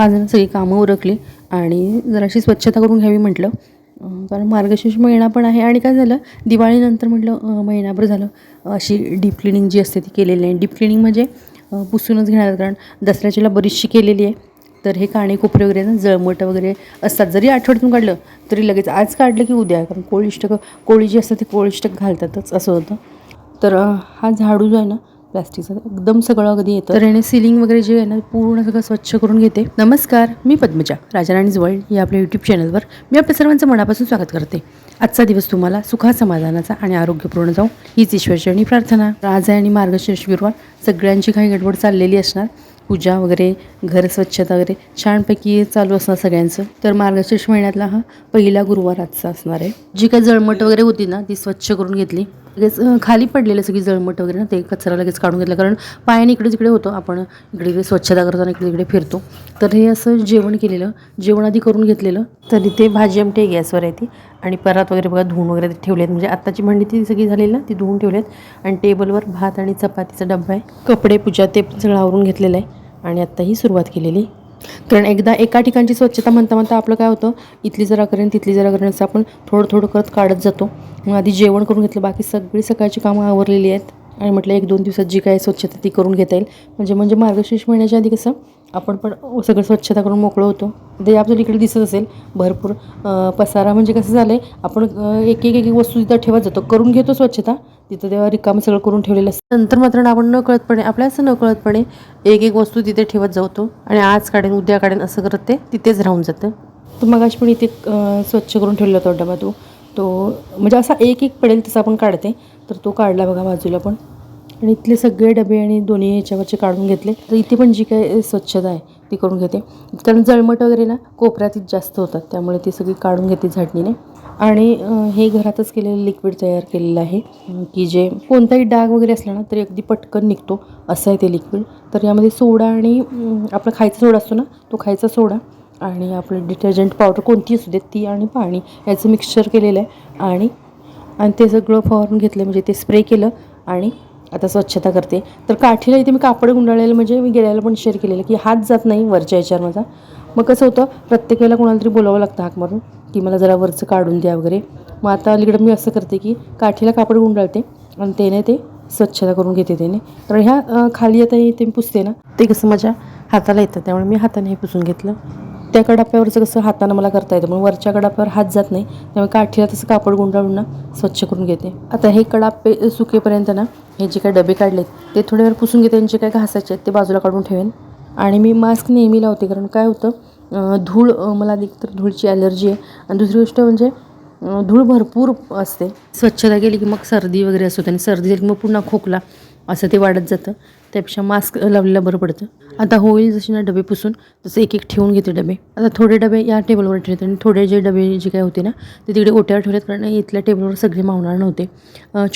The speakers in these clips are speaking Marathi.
आज सगळी कामं उरकली आणि जराशी स्वच्छता करून घ्यावी म्हटलं. कारण मार्गशीर्ष महिना पण आहे आणि काय झालं दिवाळीनंतर म्हटलं महिनाभर झालं अशी डीप क्लिनिंग जी असते ती केलेली आहे डीप क्लिनिंग म्हणजे पुसूनच घेणार कारण दसऱ्याच्याला बरीचशी केलेली आहे. तर हे काणे कोपरे वगैरे ना जळमट वगैरे असतात. जरी आठवड्यातून काढलं तरी लगेच आज काढलं की उद्या कारण कोळीष्टक कोळी जी असतात ते कोळीष्टक घालतातच असं होतं. तर हा झाडू जो आहे ना प्लास्टिकचं एकदम सगळं अगदी येतं. तर याने सिलिंग वगैरे जे आहे ना पूर्ण सगळं स्वच्छ करून घेते. नमस्कार मी पद्मजा राजाराणीज वर्ल्ड या आपल्या यूट्यूब चॅनलवर मी आपल्या सर्वांचं मनापासून स्वागत करते. आजचा दिवस तुम्हाला सुखा समाधानाचा आणि आरोग्यपूर्ण जाऊ हीच ईश्वरचरणी प्रार्थना. राज आहे आणि मार्गशीर्ष गुरुवार सगळ्यांची काही गडबड चाललेली असणार. पूजा वगैरे घर स्वच्छता वगैरे छानपैकी चालू असणार सगळ्यांचं. तर मार्गशीर्ष महिन्यातला हा पहिला गुरुवार आजचा असणार आहे. जी काही जळमट वगैरे होती ना ती स्वच्छ करून घेतली. लगेच खाली पडलेलं सगळी जळमट वगैरे ना ते कचरा लगेच काढून घेतला. कारण पायाने इकडे तिकडे होतो आपण इकडे तिकडे स्वच्छता करताना इकडे तिकडे फिरतो. तर हे असं जेवण केलेलं जेवण आधी करून घेतलेलं. तर इथे भाजी आमटी गॅसवर आहे ती. आणि परात वगैरे बघा धुवून वगैरे ठेवले आहेत म्हणजे आत्ताची भांडी ती सगळी झालेली ना ती धुवून ठेवली आहेत आणि टेबलवर भात आणि चपातीचा डब्बा आहे. कपडे पूजा ते सगळं आवरून घेतलेलं आहे. आणि आत्ता ही सुरुवात केलेली. कारण एकदा एका ठिकाणची स्वच्छता म्हणता म्हणता आपलं काय होतं इथली जरा करेन तिथली जरा करेन असं आपण थोडं थोडं करत काढत जातो. मग आधी जेवण करून घेतलं बाकी सगळी सकाळची कामं आवरलेली आहेत. आणि म्हटलं एक दोन दिवसात जी काय स्वच्छता ती करून घेता येईल. म्हणजे म्हणजे मार्गशीर्ष महिन्याच्या आधी कसं आपण पण सगळं स्वच्छता करून मोकळं होतो. ते आपल्याला इकडे दिसत असेल भरपूर पसारा म्हणजे कसं झालं आहे आपण एक एक एक वस्तू तिथं ठेवत जातो करून घेतो स्वच्छता तिथं तेव्हा रिकाम सगळं करून ठेवलेलं असतं. नंतर मात्र आपण न कळतपणे आपल्या असं न कळतपणे एक एक वस्तू तिथे ठेवत जातो आणि आज काढेन उद्या काढेन असं करत ते तिथेच राहून जातं. तर मग पण इथे स्वच्छ करून ठेवला होता डबा तो. तो म्हणजे असा एक एक पडेल तसा आपण काढते तर तो काढला बघा बाजूला पण. आणि इथले सगळे डबे आणि दोन्ही ह्याच्यावरचे काढून घेतले. तर इथे पण जी काही स्वच्छता आहे ती करून घेते. कारण जळमट वगैरे ना कोपऱ्यातच जास्त होतात. त्यामुळे ती सगळी काढून घेते झाडणीने. आणि हे घरातच केलेलं लिक्विड तयार केलेलं आहे. की जे कोणताही डाग वगैरे असला ना तरी अगदी पटकन निघतो. असं आहे ते लिक्विड तर यामध्ये सोडा आणि आपला खायचा सोडा असतो ना तो खायचा सोडा. आणि आपलं डिटर्जंट पावडर कोणती असू देत ती आणि पाणी. याचं मिक्सचर केलेलं आहे. आणि आणि ते सगळं फवारून घेतलं म्हणजे ते स्प्रे केलं. आणि आता स्वच्छता करते. तर काठीला इथे मी कापड गुंडाळलेलं म्हणजे मी गेल्याला पण शेअर केलेलं की हात जात नाही वरच्या याच्यावर माझा. मग कसं होतं प्रत्येक वेळेला कोणाला तरी बोलावं लागतं हाक मारून की मला जरा वरचं काढून द्या वगैरे. मग आता अलीकडं मी असं करते की काठीला कापड गुंडाळते आणि त्याने ते स्वच्छता करून घेते त्याने. तर ह्या खाली आता हे ते मी पुसते ना ते कसं माझ्या हाताला येतं त्यामुळे मी हाताने हे पुसून घेतलं. त्या कडाप्यावरचं कसं हातानं मला करता येतं. पण वरच्या कडाप्यावर हात जात नाही. त्यामुळे काठीला तसं कापड गुंडाळून ना स्वच्छ करून घेते. आता हे कडापे सुकेपर्यंत ना हे जे काही डबे काढलेत ते थोडे वेळ पुसून घेते त्यांचे जे घासायचे आहेत ते बाजूला काढून ठेवेन. आणि मी मास्क नेहमी लावते कारण काय होतं धूळ मला अधिक तर धूळची ॲलर्जी आहे. आणि दुसरी गोष्ट म्हणजे धूळ भरपूर असते. स्वच्छता केली की मग सर्दी वगैरे असं होतं आणि सर्दी झाली की मग पुन्हा खोकला असं ते वाढत जातं. त्यापेक्षा मास्क लावलेलं बरं पडतं. आता होईल जसे ना डबे पुसून तसं एक एक ठेवून घेते डबे. आता थोडे डबे या टेबलवर ठेवते आणि थोडे जे डबे जे काय होते ना ते तिकडे ओट्यावर ठेवलेत कारण इथल्या टेबलवर सगळे मावणार नव्हते.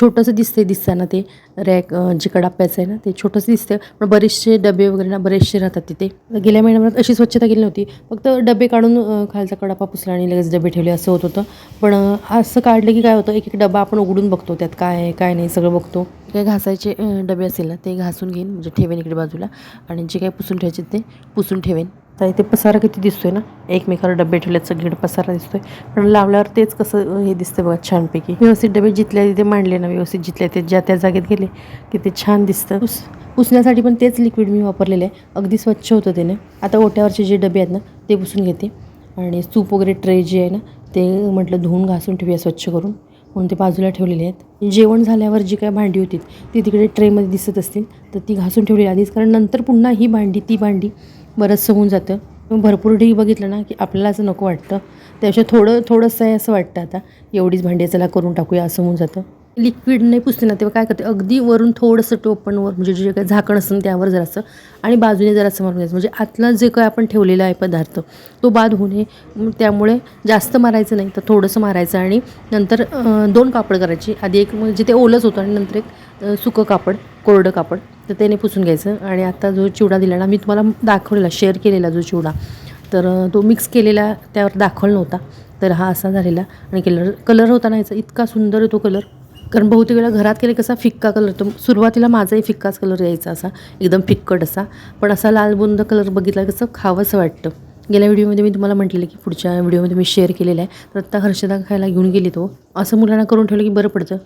छोटंसं दिसते दिसताना ते रॅक जे कडाप्याचं आहे ना ते छोटंसं दिसतं पण बरेचसे डबे वगैरे ना बरेचसे राहतात तिथे. गेल्या महिन्याभरात अशी स्वच्छता केली नव्हती. फक्त डबे काढून खालचा कडापा पुसला आणि लगेच डबे ठेवले असं होत होतं. पण असं काढलं की काय होतं एक एक डबा आपण उघडून बघतो त्यात काय आहे काय नाही सगळं बघतो. काय घासायचे डबे असेल ना ते घासून घेईन म्हणजे ठेवेन इकडे बाजूला. आणि जे काही पुसून ठेवायचे ते पुसून ठेवेन. तर इथे पसारा किती दिसतोय ना? एकमेकावर डबे ठेवल्याचं सगळीकडे पसारा दिसतोय. पण लावल्यावर तेच कसं हे दिसतं बघा छानपैकी. व्यवस्थित डबे जिथल्या तिथे मांडले ना व्यवस्थित जिथल्या ते ज्या त्या जागेत गेले की ते छान दिसतं. पुस पुसण्यासाठी पण तेच लिक्विड मी वापरलेलं आहे. अगदी स्वच्छ होतं त्याने आता ओट्यावरचे जे डबे आहेत ना ते पुसून घेते. आणि सूप वगैरे ट्रे जे आहे ना ते म्हटलं धुवून घासून ठेवूया स्वच्छ करून. म्हणून ते बाजूला ठेवलेले आहेत. जेवण झाल्यावर जी काय भांडी होती ती तिकडे ट्रेमध्ये दिसत असतील तर ती घासून ठेवलेली आधीच. कारण नंतर पुन्हा ही भांडी ती भांडी बरंचसं होऊन जातं. भरपूर ढीग बघितलं ना की आपल्याला असं नको वाटतं. त्यापेक्षा थोडं थोडंसं आहे असं वाटतं आता. एवढीच भांडी चला करून टाकूया असं होऊन जातं. लिक्विड नाही पुसते ना तेव्हा काय करते? अगदी वरून थोडंसं टोपणवर म्हणजे जे काही झाकण असतं त्यावर जरासं आणि बाजूने जरासं मारून घ्यायचं. म्हणजे आतला जे काय आपण ठेवलेला आहे पदार्थ तो बाद होऊ नये. त्यामुळे जास्त मारायचं नाही तर थोडंसं मारायचं आणि नंतर दोन कापड करायची. आधी एक म्हणजे ते ओलंच होतं आणि नंतर एक सुकं कापड कोरडं कापड तर त्याने पुसून घ्यायचं. आणि आता जो चिवडा दिला ना मी तुम्हाला दाखवलेला शेअर केलेला जो चिवडा तर तो मिक्स केलेला त्यावर दाखवला नव्हता तर हा असा झालेला आणि कलर कलर होता ना याचा इतका सुंदर आहे तो कलर. कारण बहुतेक वेळा घरात केले कसा फिक्का कलर तो सुरुवातीला माझाही फिक्काच कलर यायचा असा एकदम फिक्कट असा. पण असा लाल बुंद कलर बघितला कसं खावंसं वाटतं. गेल्या व्हिडिओमध्ये मी तुम्हाला म्हटलेलं की पुढच्या व्हिडिओमध्ये मी शेअर केलेलं आहे. तर आत्ता हर्षदा खायला घेऊन गेली तो. असं मुलांना करून ठेवलं की बरं पडतं.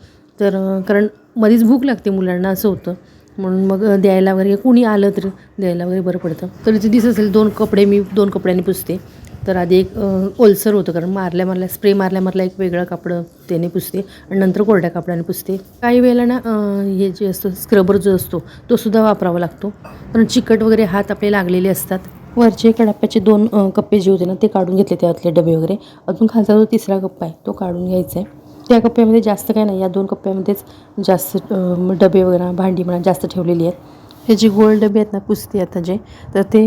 तर कारण मध्येच भूक लागते मुलांना असं होतं. म्हणून मग द्यायला वगैरे कोणी आलं तर द्यायला वगैरे बरं पडतं. तर इथे दिसत असेल दोन कपडे मी दोन कपड्यांनी पुसते. तर आधी एक ओलसर होतं कारण मारल्या मारल्या स्प्रे मारल्या मारल्या एक वेगळं कापडं त्याने पुसते आणि नंतर कोरड्या कापडाने पुसते. काही वेळेला ना हे जे असतं स्क्रबर जो असतो तो सुद्धा वापरावा लागतो. कारण चिकट वगैरे हात आपले लागलेले असतात. वरचे कडाप्याचे दोन कप्पे जे होते ना ते काढून घेतले त्यातले डबे वगैरे. अजून खालचा जो तिसरा कप्पा आहे तो काढून घ्यायचा आहे त्या कप्प्यामध्ये जास्त काय नाही या दोन कप्प्यामध्येच जास्त डबे वगैरे भांडी म्हणा जास्त ठेवलेली आहेत. हे जे गोल डबे आहेत ना पुसते आता जे तर ते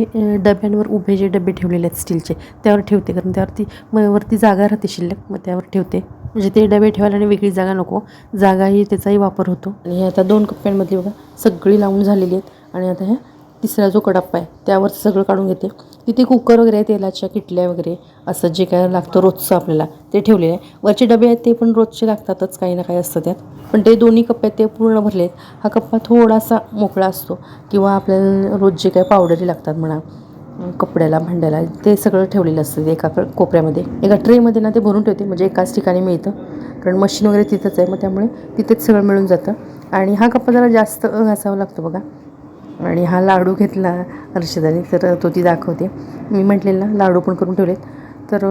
डब्यांवर उभे जे डबे ठेवलेले आहेत स्टीलचे त्यावर ठेवते. कारण त्यावरती मग वरती जागा राहते शिल्लक मग त्यावर ठेवते. म्हणजे ते डबे ठेवायला आणि वेगळी जागा नको. जागाही त्याचाही वापर होतो. आणि हे आता दोन कप्प्यांमधली बघा सगळी लावून झालेली आहेत. आणि आता ह्या तिसरा जो कडप्पा आहे त्यावर सगळं काढून घेते. तिथे कुकर वगैरे आहे तेलाच्या किटल्या वगैरे असं जे काय लागतं रोजचं आपल्याला ते ठेवलेलं आहे. वरचे डबे आहेत ते पण रोजचे लागतातच काही ना काही असतं त्यात. पण ते दोन्ही कप्पे आहेत ते पूर्ण भरले आहेत हा कप्पा थोडासा मोकळा असतो किंवा आपल्याला रोज जे काय पावडरी लागतात म्हणा कपड्याला भांड्याला ते सगळं ठेवलेलं असतं ते एका कोपऱ्यामध्ये. एका ट्रेमध्ये ना ते भरून ठेवते म्हणजे एकाच ठिकाणी मिळतं. कारण मशीन वगैरे तिथंच आहे मग त्यामुळे तिथेच सगळं मिळून जातं. आणि हा कप्पा जरा जास्त घासावा लागतो बघा. आणि हा लाडू घेतला हर्षदाने तर तो ती दाखवते. मी म्हटलेला लाडू पण करून ठेवलेत. तर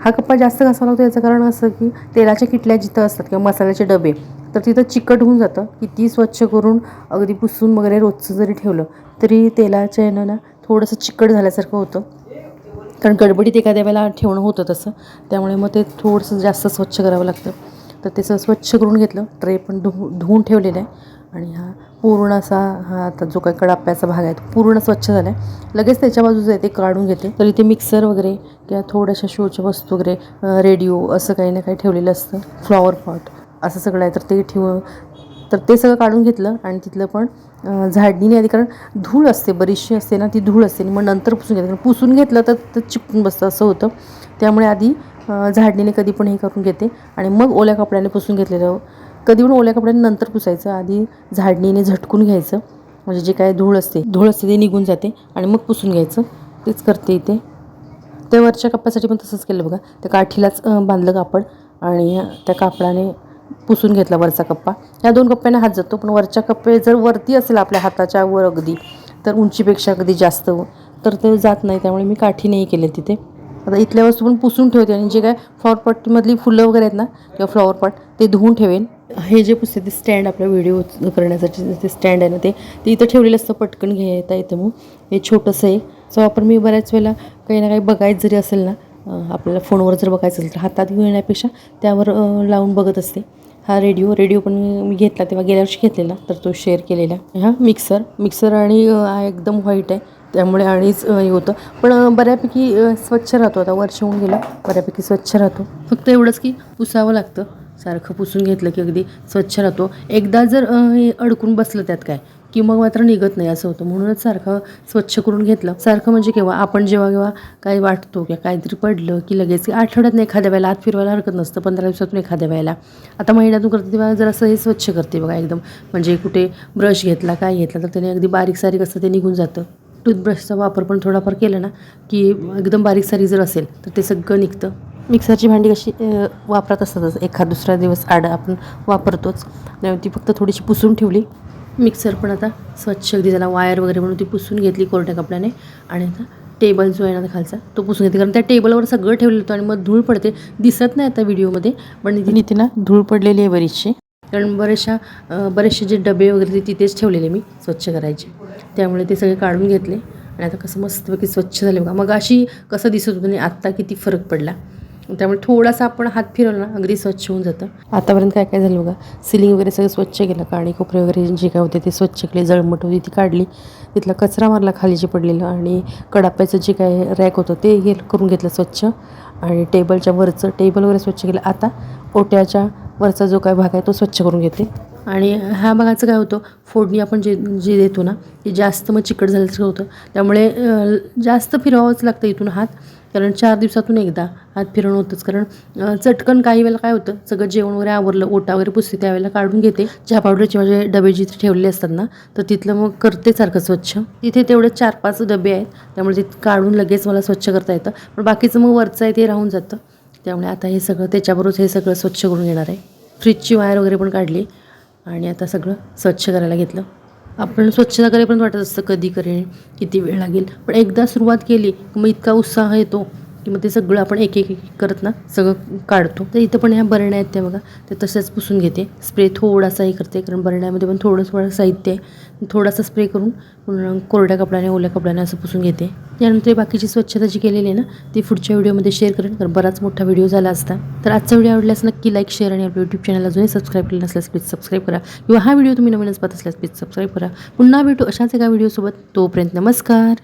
हा कप्पा जास्त घासावा लागतो याचं कारण असं की तेलाच्या किटल्या जिथं असतात किंवा मसाल्याचे डबे तर तिथं चिकट होऊन जातं किती स्वच्छ करून अगदी पुसून वगैरे रोजचं जरी ठेवलं तरी तेलाच्या यानं ना थोडंसं चिकट झाल्यासारखं होतं. कारण गडबडीत एखाद्या वेळेला ठेवणं होतं तसं त्यामुळे मग ते थोडंसं जास्त स्वच्छ करावं लागतं. तर ते स्वच्छ करून घेतलं ट्रे पण धु धुवून ठेवलेलं आहे. आणि हा पूर्ण असा हा आता जो काही कडाप्याचा भाग आहे तो पूर्ण स्वच्छ झाला आहे लगेच त्याच्या बाजूचं आहे ते काढून घेते. तर इथे मिक्सर वगैरे किंवा थोड्याशा शोच्या वस्तू वगैरे रेडिओ असं काही ना काही ठेवलेलं असतं. फ्लॉवर पॉट असं सगळं आहे. तर ते ठेव तर ते सगळं काढून घेतलं आणि तिथलं पण झाडणीने आधी कारण धूळ असते बरीचशी असते ना ती धूळ असते. आणि मग नंतर पुसून घेते. कारण पुसून घेतलं तर ते चिपकून बसतं असं होतं. त्यामुळे आधी झाडणीने कधी पण हे करून घेते. आणि मग ओल्या कपड्याने पुसून घेतलेलं कधी पण ओल्या कपड्याने नंतर पुसायचं आधी झाडणीने झटकून घ्यायचं. म्हणजे जे काय धूळ असते धूळ असते ते निघून जाते आणि मग पुसून घ्यायचं. तेच करते इथे. त्या वरच्या कप्प्यासाठी पण तसंच केलं बघा. त्या काठीलाच बांधलं कापड आणि त्या कापडाने पुसून घेतला वरचा कप्पा. या दोन कप्प्याने हात जातो पण वरच्या कप्पे जर वरती असेल आपल्या हाताच्या वर अगदी तर उंचीपेक्षा अगदी जास्त तर ते जात नाही. त्यामुळे मी काठी नाही केले तिथे. आता इथल्या वस्तू पण पुसून ठेवते आणि जे काय फ्लॉवरपॉटमधली फुलं वगैरे आहेत ना किंवा फ्लॉवरपॉट ते धुवून ठेवेन. हे जे पुस्तक ते स्टँड आपला व्हिडिओ करण्यासाठी ते स्टँड आहे ना ते ते इथं ठेवलेलं असतं पटकन घेता येतं मग. हे छोटंसं आहे. सो आपण मी बऱ्याच वेळेला काही ना काही बघायचं जरी असेल ना आपल्याला फोनवर जर बघायचं असेल तर हातात घेण्यापेक्षा त्यावर लावून बघत असते. हा रेडिओ रेडिओ पण मी घेतला तेव्हा गेल्या वर्षी घेतलेला तर तो शेअर केलेला. हा मिक्सर मिक्सर आणि हा एकदम व्हाईट आहे. त्यामुळे आणिच हे होतं. पण बऱ्यापैकी स्वच्छ राहतो. आता वर्ष होऊन गेलं बऱ्यापैकी स्वच्छ राहतो. फक्त एवढंच की पुसावं लागतं. सारखं पुसून घेतलं की अगदी स्वच्छ राहतो. एकदा जर हे अडकून बसलं त्यात काय की मग मात्र निघत नाही असं होतं. म्हणूनच सारखं स्वच्छ करून घेतलं. सारखं म्हणजे केव्हा आपण जेव्हा केव्हा काही वाटतो किंवा काहीतरी पडलं की लगेच आठवड्यात नाही एखाद्या वेळेला आत फिरवायला हरकत नसतं पंधरा दिवसातून एखाद्या वेळेला. आता महिन्यातून करते तेव्हा जरासं हे स्वच्छ करते बघा एकदम. म्हणजे कुठे ब्रश घेतला काय घेतला तर त्याने अगदी बारीक सारीक असं ते निघून जातं. टूथब्रशचा वापर पण थोडाफार केला ना की एकदम बारीक सारीक जर असेल तर ते सगळं निघतं. मिक्सरची भांडी कशी वापरत असतातच एखाद दुसरा दिवस आड आपण वापरतोच. ती फक्त थोडीशी पुसून ठेवली. मिक्सर पण आता स्वच्छ अगदी त्याला वायर वगैरे म्हणून ती पुसून घेतली कोरड्या कपड्याने. आणि आता टेबल जो आहे ना खालचा तो पुसून घेते कारण त्या टेबलवर सगळं ठेवलेलं होतं आणि मग धूळ पडते. दिसत नाही आता व्हिडिओमध्ये पण इथे ना धूळ पडलेली आहे बरीचशी. कारण बरेचशा बरेचसे जे डबे वगैरे ते तिथेच ठेवलेले मी स्वच्छ करायचे. त्यामुळे ते सगळे काढून घेतले. आणि आता कसं मस्तपैकी स्वच्छ झाले बघा. मग अशी कसं दिसत होतं आणि आत्ता किती फरक पडला. त्यामुळे थोडासा आपण हात फिरवला ना अगदी स्वच्छ होऊन जातं. आतापर्यंत काय काय झालं बघा सिलिंग वगैरे सगळं स्वच्छ केलं का आणि कोपरे वगैरे जे काय होते ते स्वच्छ केले जळमट होती ती काढली. तिथला कचरा मारला खाली जे पडलेलं आणि कडाप्याचं जे काय रॅक होतं ते हे करून घेतलं स्वच्छ. आणि टेबलच्या वरचं टेबल वगैरे स्वच्छ केलं. आता ओट्याच्या वरचा जो काय भाग आहे तो स्वच्छ करून घेते. आणि ह्या भागाचं काय होतं फोडणी आपण जे जे देतो ना ते जास्त मग चिकट झाल्याचं होतं. त्यामुळे जास्त फिरवावंच लागतं इथून हात. कारण चार दिवसातून एकदा हात फिरणं होतंच. कारण चटकन काही वेळेला काय होतं सगळं जेवण वगैरे आवरलं ओटा वगैरे पुसते त्यावेळेला काढून घेते. चहा पावडरचे माझे डबे जिथे ठेवले असतात ना तर तिथलं मग करते सारखं स्वच्छ. तिथे तेवढे चार पाच डबे आहेत त्यामुळे ते काढून लगेच मला स्वच्छ करता येतं. पण बाकीचं मग वरचं आहे ते राहून जातं. त्यामुळे आता हे सगळं त्याच्याबरोबर हे सगळं स्वच्छ करून घेणार आहे. फ्रीजची वायर वगैरे पण काढली आणि आता सगळं स्वच्छ करायला घेतलं. आपण स्वच्छता करेपर्यंत वाटत असतं कधी करेन किती वेळ लागेल. पण एकदा सुरुवात केली की मग इतका उत्साह येतो. की मग ते सगळं आपण एक एक एक करत ना सगळं काढतो. तर इथं पण ह्या बरण्या आहेत त्या बघा. ते तशाच पुसून घेते. स्प्रे थोडासाही करते कारण बरण्यामध्ये पण थोडं थोडं साहित्य आहे. थोडासा स्प्रे करून पुन्हा कोरड्या कपड्याने ओल्या कपड्याने असं पुसून घेते. त्यानंतर बाकीची स्वच्छता जी केलेली आहे ना ती पुढच्या व्हिडिओमध्ये शेअर करेन. कारण बराच मोठा व्हिडिओ झाला असता. तर आजचा व्हिडिओ आवडल्यास नक्की लाईक शेअर आणि आपल्या यूट्यूब चॅनल अजूनही सबस्क्राईब केलं नसल्यास प्लीज सबस्क्राईब करा. किंवा हा व्हिडिओ तुम्ही नवीनच पाहत असल्यास प्लीज सबस्क्राईब करा. पुन्हा भेटू अशाच एका व्हिडिओसोबत. तोपर्यंत नमस्कार.